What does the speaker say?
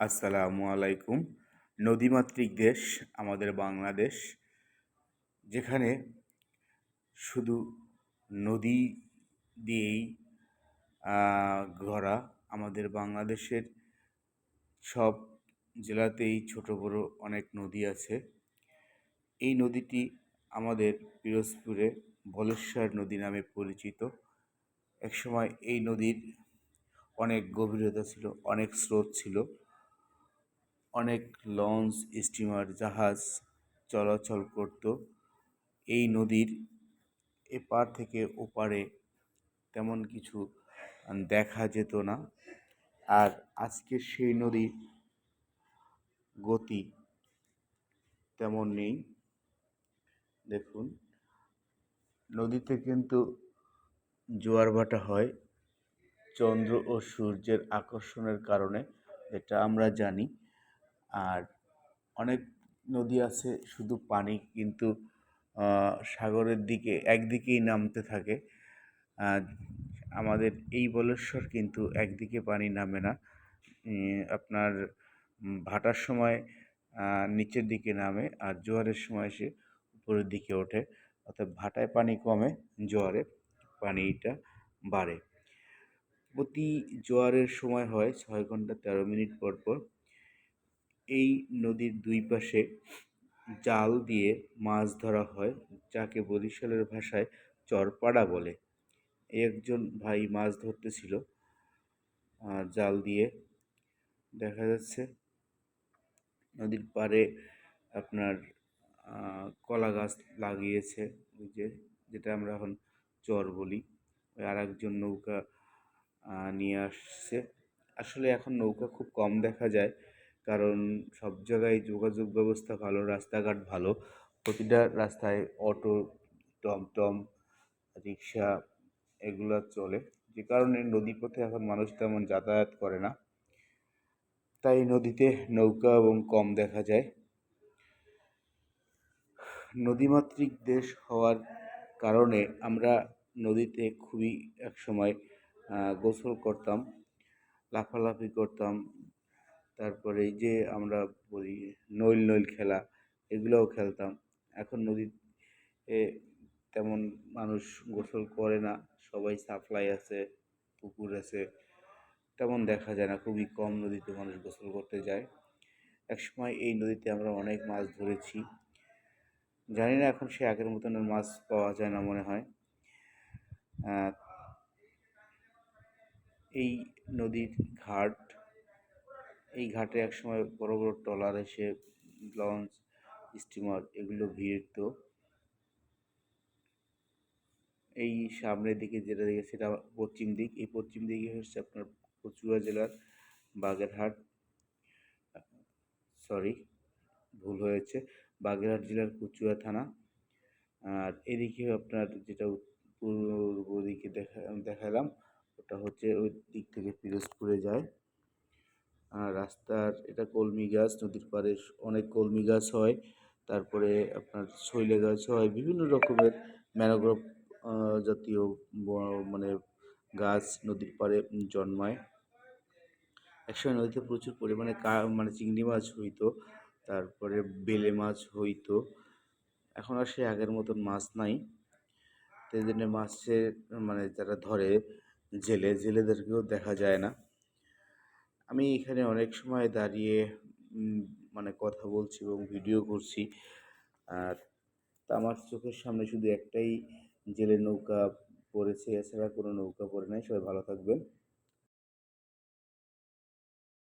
আসসালামু আলাইকুম। নদীমাতৃক দেশ, আমাদের বাংলাদেশ, যেখানে শুধু নদী দিয়েই গড়া আমাদের বাংলাদেশের সব জেলাতেই ছোট বড় অনেক নদী আছে। এই নদীটি আমাদের পিরোজপুরে বলেশ্বর নদী নামে পরিচিত। একসময় এই নদীর অনেক গভীরতা ছিল, অনেক স্রোত ছিল। অনেক লঞ্চ, স্টিমার, জাহাজ চলাচল করত। এই নদীর এপার থেকে ওপারে তেমন কিছু দেখা যেত না। আর আজকে সেই নদীর গতি তেমন নেই। দেখুন, নদীতে কিন্তু জোয়ার ভাটা হয়। চন্দ্র ও সূর্যের আকর্ষণের কারণে, এটা আমরা জানি। আর অনেক নদী আছে শুধু পানি, কিন্তু সাগরের দিকে, একদিকেই নামতে থাকে। আমাদের এই বলেশ্বর কিন্তু একদিকে পানি নামে না। আপনার ভাটার সময় নিচের দিকে নামে আর জোয়ারের সময় সে উপরের দিকে ওঠে। অর্থাৎ ভাটায় পানি কমে, জোয়ারে পানিটা বাড়ে। প্রতি জোয়ারের সময় হয় ছয় ঘণ্টা তেরো মিনিট পর পর। এই নদীর দুই পাশে জাল দিয়ে মাছ ধরা হয়, যাকে বরিশালের ভাষায় চরপাড়া বলে। একজন ভাই মাছ ধরতেছিল জাল দিয়ে দেখা যাচ্ছে নদীর পাড়ে আপনার কলা গাছ লাগিয়েছে, ওই যে যেটা আমরা এখন চর বলি। ওই আর একজন নৌকা নিয়ে আসছে। আসলে এখন নৌকা খুব কম দেখা যায়। কারণ সব জায়গায় যোগাযোগ ব্যবস্থা ভালো, রাস্তাঘাট ভালো। প্রতিটা রাস্তায় অটো, টমটম, রিক্সা এগুলো চলে। যে কারণে নদীপথে এখন মানুষ তেমন যাতায়াত করে না। তাই নদীতে নৌকা এবং কম দেখা যায়। নদীমাতৃক দেশ হওয়ার কারণে আমরা নদীতে খুবই একসময় গোসল করতাম, লাফালাফি করতাম তারপরে এই যে আমরা বলি নইল নইল খেলা, এগুলোও খেলতাম। এখন নদীতে তেমন মানুষ গোসল করে না, সবাই সাপ্লাই আছে, পুকুর আছে, তেমন দেখা যায় না। খুবই কম নদীতে মানুষ গোসল করতে যায়। একসময় এই নদীতে আমরা অনেক মাছ ধরেছি। জানি না এখন সে আগের মতন মাছ পাওয়া যায় না মনে হয়। এই নদীর ঘাট এই ঘাটে একসময় বড় বড় ট্রলার এসে লঞ্চ, স্টিমার এগুলো ভিড়ত। এই সামনের দিকে যেটা দেখে সেটা পশ্চিম দিক। এই পশ্চিম দিকে হচ্ছে আপনার কচুয়া জেলার বাগেরহাট। সরি, ভুল হয়েছে। বাগেরহাট জেলার কচুয়া থানা। আর এদিকে আপনার যেটা পূর্ব দিকে দেখা, দেখালাম, ওটা হচ্ছে ওই দিক থেকে পিরোজপুরে যায়। রাস্তার এটা কলমি গাছ, নদীর পাড়ে অনেক কলমি গাছ হয়। তারপরে আপনার শৈলে গাছ হয়, বিভিন্ন রকমের ম্যানোগ্রোভ জাতীয় মানে গাছ নদীর পাড়ে জন্মায়। একসময় নদীতে প্রচুর পরিমাণে কা মানে চিংড়ি মাছ হইতো, তারপরে বেলে মাছ হইতো। এখন আর সে আগের মতন মাছ নাই। সেই জন্য মাছের মানে যারা ধরে, জেলে, জেলেদেরকেও দেখা যায় না। আমি এখানে অনেক সময় দাঁড়িয়ে মানে কথা বলছি এবং ভিডিও করছি। আর আমার চোখের সামনে শুধু একটাই জেলে নৌকা পড়েছে, এছাড়া কোনো নৌকা পড়ে নাই। সবাই ভালো থাকবেন।